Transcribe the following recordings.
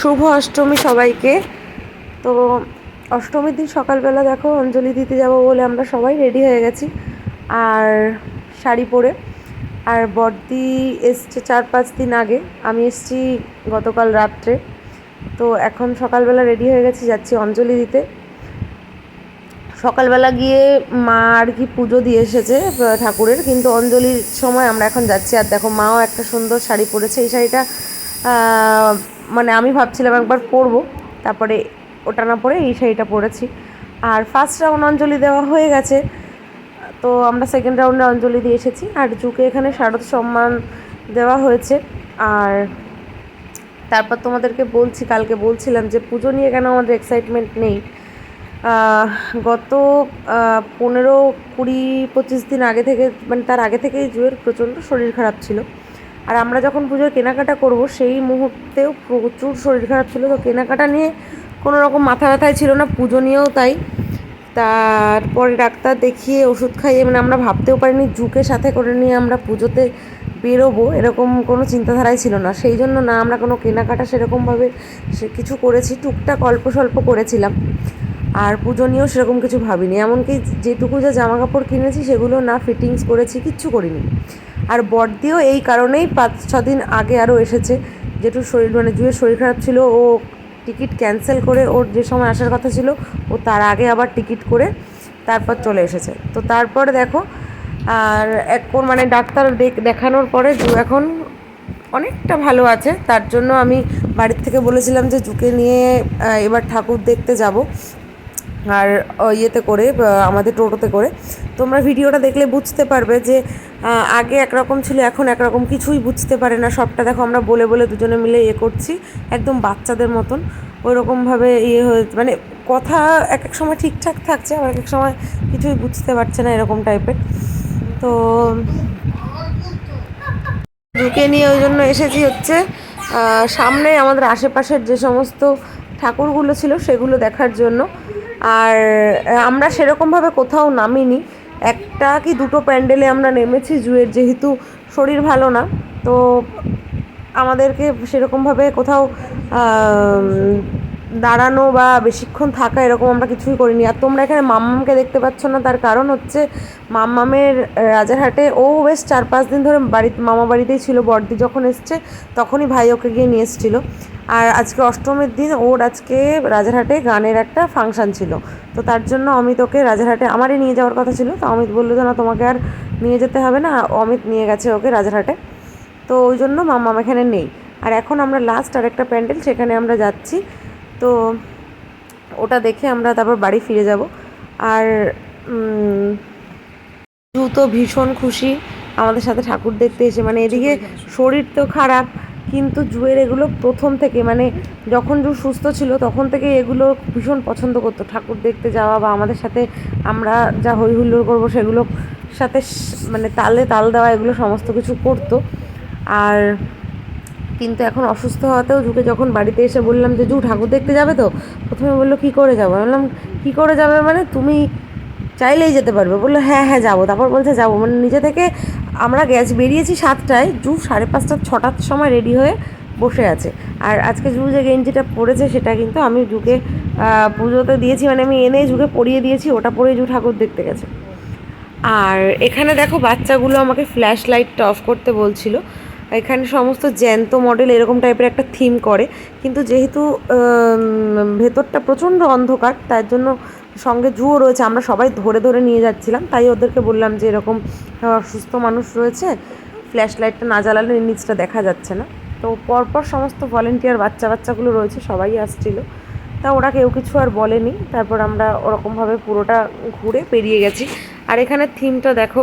শুভ অষ্টমী সবাইকে। তো অষ্টমীর দিন সকালবেলা দেখো অঞ্জলি দিতে যাব বলে আমরা সবাই রেডি হয়ে গেছি, আর শাড়ি পরে। আর বর্দি এসছে চার পাঁচ দিন আগে, আমি এসছি গতকাল রাত্রে। তো এখন সকালবেলা রেডি হয়ে গেছি, যাচ্ছি অঞ্জলি দিতে। সকালবেলা গিয়ে মা আর কি পুজো দিয়ে এসেছে ঠাকুরের, কিন্তু অঞ্জলির সময় আমরা এখন যাচ্ছি। আর দেখো মাও একটা সুন্দর শাড়ি পরেছে। এই শাড়িটা মানে আমি ভাবছিলাম একবার পরবো। তারপরে ওটা না পরে এই শাড়িটা পরেছি। আর ফার্স্ট রাউন্ড অঞ্জলি দেওয়া হয়ে গেছে। তো আমরা সেকেন্ড রাউন্ডে অঞ্জলি দিয়ে এসেছি। আর জুকে এখানে শারদ সম্মান দেওয়া হয়েছে। আর তারপর তোমাদেরকে বলছি, কালকে বলছিলাম যে পুজো নিয়ে কেন আমাদের এক্সাইটমেন্ট নেই। গত পনেরো, কুড়ি, পঁচিশ দিন আগে থেকে মানে তার আগে থেকেই জুয়ের প্রচণ্ড শরীর খারাপ ছিল। আর আমরা যখন পুজোর কেনাকাটা করব, সেই মুহূর্তেও প্রচুর শরীর খারাপ ছিল। তো কেনাকাটা নিয়ে কোনো রকম মাথা ব্যথায় ছিল না, পুজো নিয়েও তাই। তারপরে ডাক্তার দেখিয়ে ওষুধ খাইয়ে মানে আমরা ভাবতেও পারিনি জুকে সাথে করে নিয়ে আমরা পুজোতে বেরোবো, এরকম কোনো চিন্তাধারাই ছিল না। সেই জন্য না, আমরা কোনো কেনাকাটা সেরকমভাবে সে কিছু করেছি, টুকটাক অল্প স্বল্প করেছিলাম। আর পুজো নিয়েও সেরকম কিছু ভাবিনি। এমনকি যেটুকু যা জামা কাপড় কিনেছি, সেগুলো না ফিটিংস করেছি, কিচ্ছু করিনি। আর বর্দিও এই কারণেই পাঁচ, ছ দিন আগে আরও এসেছে। যেটু শরীর মানে জুয়ের শরীর খারাপ ছিল, ও টিকিট ক্যান্সেল করে ওর যে সময় আসার কথা ছিল, ও তার আগে আবার টিকিট করে তারপর চলে এসেছে। তো তারপরে দেখো, আর এক কোন- মানে ডাক্তার দেখ- দেখানোর পরে জু এখন অনেকটা ভালো আছে। তার জন্য আমি বাড়ির থেকে বলেছিলাম যে, জুকে নিয়ে এবার ঠাকুর দেখতে যাব। আর ইয়েতে করে আমাদের টোটোতে করে। তোমরা ভিডিওটা দেখলে বুঝতে পারবে যে আগে একরকম ছিল, এখন একরকম কিছুই বুঝতে পারে না। সবটা দেখো, আমরা বলে বলে দুজনে মিলে ইয়ে করছি, একদম বাচ্চাদের মতন। ওই রকমভাবে ইয়ে হয়ে মানে কথা এক এক সময় ঠিকঠাক থাকছে, আবার এক এক সময় কিছুই বুঝতে পারছে না এরকম টাইপের। তো ঢুকে নিয়ে ওই জন্য এসেছি হচ্ছে সামনে আমাদের আশেপাশের যে সমস্ত ঠাকুরগুলো ছিল, সেগুলো দেখার জন্য। আর আমরা সেরকমভাবে কোথাও নামিনি। একটা কি দুটো প্যান্ডেলে আমরা নেমেছি, জুয়ের যেহেতু শরীর ভালো না, তো আমাদেরকে সেরকমভাবে কোথাও দাঁড়ানো বা বেশিক্ষণ থাকা এরকম আমরা কিছুই করিনি। আর তোমরা এখানে মাম্মামকে দেখতে পাচ্ছ না, তার কারণ হচ্ছে মাম্মামের রাজারহাটে ও বেশ চার পাঁচ দিন ধরে বাড়ি মামা বাড়িতেই ছিল, বড়দি যখন এসছে তখনই ভাই ওকে গিয়ে নিয়ে এসেছিল। আর আজকে অষ্টমীর দিন ওর আজকে রাজারহাটে গানের একটা ফাংশান ছিল। তো তার জন্য অমিত ওকে রাজারহাটে আমারই নিয়ে যাওয়ার কথা ছিল। তো অমিত বলল যে, না, তোমাকে আর নিয়ে যেতে হবে না। অমিত নিয়ে গেছে ওকে রাজারহাটে। তো ওই জন্য মাম্মাম এখানে নেই। আর এখন আমরা লাস্ট আরেকটা প্যান্ডেল, সেখানে আমরা যাচ্ছি। তো ওটা দেখে আমরা তারপর বাড়ি ফিরে যাব। আর তো ভীষণ খুশি আমাদের সাথে ঠাকুর দেখতে এসে। মানে এদিকে শরীর তো খারাপ কিন্তু জুয়ের এগুলো প্রথম থেকে মানে যখন জু সুস্থ ছিল তখন থেকে এগুলো ভীষণ পছন্দ করতো। ঠাকুর দেখতে যাওয়া বা আমাদের সাথে আমরা যা হই হুল্লোড় করব সেগুলো সাথে মানে তালে তাল দেওয়া এগুলো সমস্ত কিছু করতো। আর কিন্তু এখন অসুস্থ হওয়াতেও জুকে যখন বাড়িতে এসে বললাম যে, জু, ঠাকুর দেখতে যাবে তো? প্রথমে বলল, কী করে যাব? বললাম, কী করে যাবে মানে তুমি চাইলেই যেতে পারবে। বলল হ্যাঁ হ্যাঁ যাব। তারপর বলছে, যাব। মানে নিজে থেকে আমরা গ্যাস বেরিয়েছি সাতটায়, জু সাড়ে পাঁচটা, ছটার সময় রেডি হয়ে বসে আছে। আর আজকে জু যে গেঞ্জিটা পরেছে সেটা কিন্তু আমি জুকে পুজোতে দিয়েছি মানে আমি এনে জুকে পরিয়ে দিয়েছি, ওটা পরে জু ঠাকুর দেখতে গেছে। আর এখানে দেখো বাচ্চাগুলো আমাকে ফ্ল্যাশ লাইটটা অফ করতে বলছিল। এখানে সমস্ত জ্যান্ত মডেল এরকম টাইপের একটা থিম করে। কিন্তু যেহেতু ভেতরটা প্রচণ্ড অন্ধকার, তার জন্য সঙ্গে জুও রয়েছে, আমরা সবাই ধরে ধরে নিয়ে যাচ্ছিলাম। তাই ওদেরকে বললাম যে এরকম অসুস্থ মানুষ রয়েছে ফ্ল্যাশ লাইটটা না জ্বালালে নিচটা দেখা যাচ্ছে না। তো পরপর সমস্ত ভলেন্টিয়ার বাচ্চা বাচ্চাগুলো রয়েছে, সবাই আসছিল। তা ওরা কেউ কিছু আর বলেনি। তারপর আমরা ওরকমভাবে পুরোটা ঘুরে পেরিয়ে গেছি। আর এখানে থিমটা দেখো,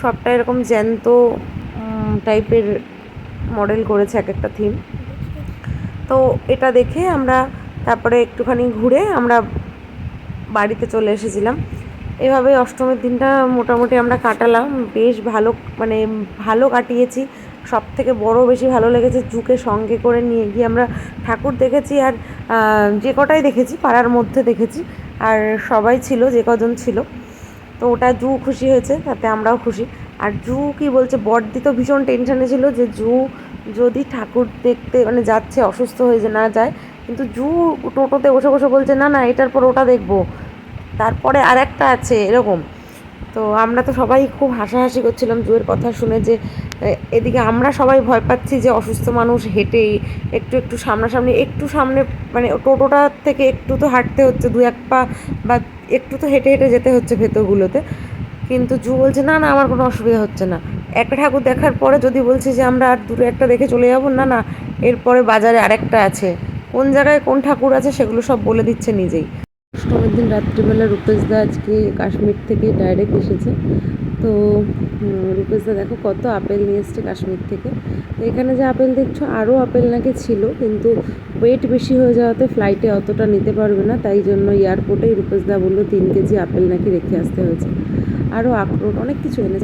সবটা এরকম জ্যান্ত টাইপের মডেল করেছে এক একটা থিম। তো এটা দেখে আমরা তারপরে একটুখানি ঘুরে আমরা বাড়িতে চলে এসেছিলাম। এভাবে অষ্টমীর দিনটা মোটামুটি আমরা কাটালাম। বেশ ভালো মানে ভালো কাটিয়েছি। সব থেকে বড় বেশি ভালো লেগেছে জুকে সঙ্গে করে নিয়ে গিয়ে আমরা ঠাকুর দেখেছি আর যে কটাই দেখেছি, পাড়ার মধ্যে দেখেছি। আর সবাই ছিল, যে কজন ছিল। তো ওটা জু খুশি হয়েছে, তাতে আমরাও খুশি। আর জু কি বলছে বড়দি তো ভীষণ টেনশনে ছিল যে জু যদি ঠাকুর দেখতে মানে যাচ্ছে, অসুস্থ হয়ে যে না যায়, কিন্তু জু টোটোতে বসে বসে বলছে, না না, এটার পর ওটা দেখব। তারপরে আর একটা আছে এরকম। তো আমরা তো সবাই খুব হাসাহাসি করছিলাম জুয়ের কথা শুনে যে এদিকে আমরা সবাই ভয় পাচ্ছি যে অসুস্থ মানুষ হেঁটে একটু একটু সামনাসামনি, একটু সামনে মানে টোটোটা থেকে একটু তো হাঁটতে হচ্ছে দু এক পা বা একটু তো হেঁটে হেঁটে যেতে হচ্ছে ভেতরগুলোতে। কিন্তু জু বলছে, না না, আমার কোনো অসুবিধা হচ্ছে না। একটা ঠাকুর দেখার পরে যদি বলছে যে, আমরা আর দূরে একটা দেখে চলে যাব? না না, এরপরে বাজারে আরেকটা আছে। কোন জায়গায় কোন ঠাকুর আছে সেগুলো সব বলে দিচ্ছে নিজেই। অষ্টমীর দিন রাত্রিবেলা রূপেশদা আজকে কাশ্মীর থেকে ডাইরেক্ট এসেছে। তো রূপেশদা দেখো কত আপেল নিয়ে এসছে কাশ্মীর থেকে। তো এখানে যে আপেল দেখছ, আরও আপেল নাকি ছিল, কিন্তু ওয়েট বেশি হয়ে যাওয়াতে ফ্লাইটে অতটা নিতে পারবে না। তাই জন্য এয়ারপোর্টেই রূপেশদা বলল, তিন কেজি আপেল নাকি রেখে আসতে হয়েছে। আরও আখরোট অনেক কিছু এনেছে।